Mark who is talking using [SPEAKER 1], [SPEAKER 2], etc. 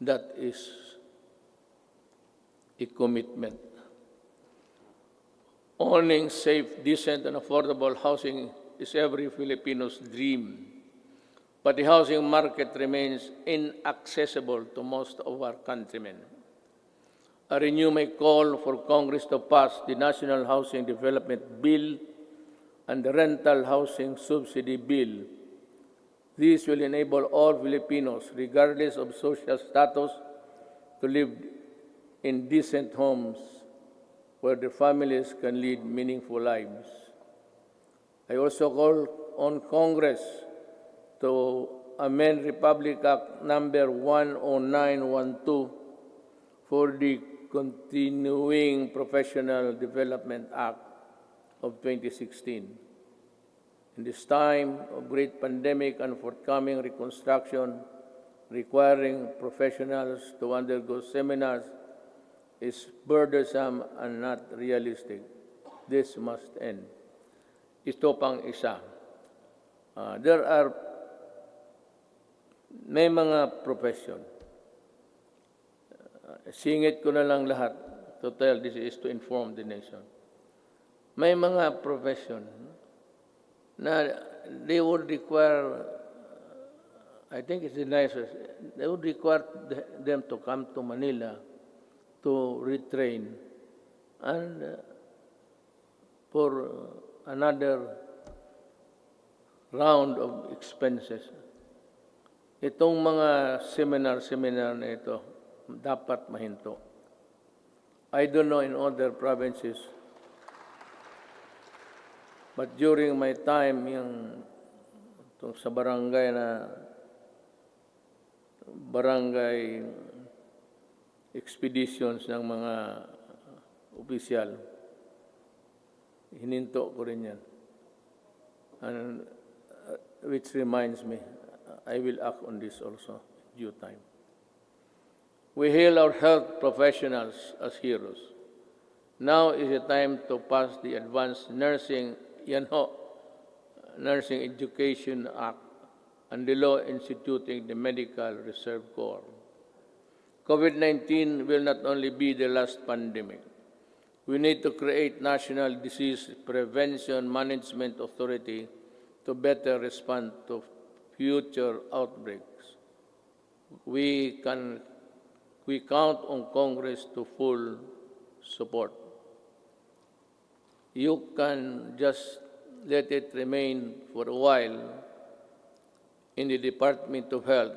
[SPEAKER 1] That is a commitment. Owning safe, decent, and affordable housing is every Filipino's dream. But the housing market remains inaccessible to most of our countrymen. I renew my call for Congress to pass the National Housing Development Bill and the Rental Housing Subsidy Bill. This will enable all Filipinos, regardless of social status, to live in decent homes where their families can lead meaningful lives. I also call on Congress to amend Republic Act number 10912 for the Continuing Professional Development Act of 2016. In this time of great pandemic and forthcoming reconstruction requiring professionals to undergo seminars is burdensome and not realistic. This must end. Ito pang isa. Ah, there are may mga profession. Ah, singit ko na lang lahat to tell this is to inform the nation. May mga profession na they would require I think it's the nicest. They would require th- them to come to Manila to retrain and uh, for another round of expenses. Itong mga seminar-seminar na ito, dapat mahinto. I don't know in other provinces, but during my time yung itong sa barangay na barangay expeditions ng mga opisyal. Hininto ko rin yan. And, uh, which reminds me, I will act on this also due time. We hail our health professionals as heroes. Now is the time to pass the Advanced Nursing, yan ho, Nursing Education Act and the law instituting the Medical Reserve Corps. COVID-19 will not only be the last pandemic. We need to create National Disease Prevention Management Authority to better respond to future outbreaks. We can we count on Congress to full support. You can just let it remain for a while in the Department of Health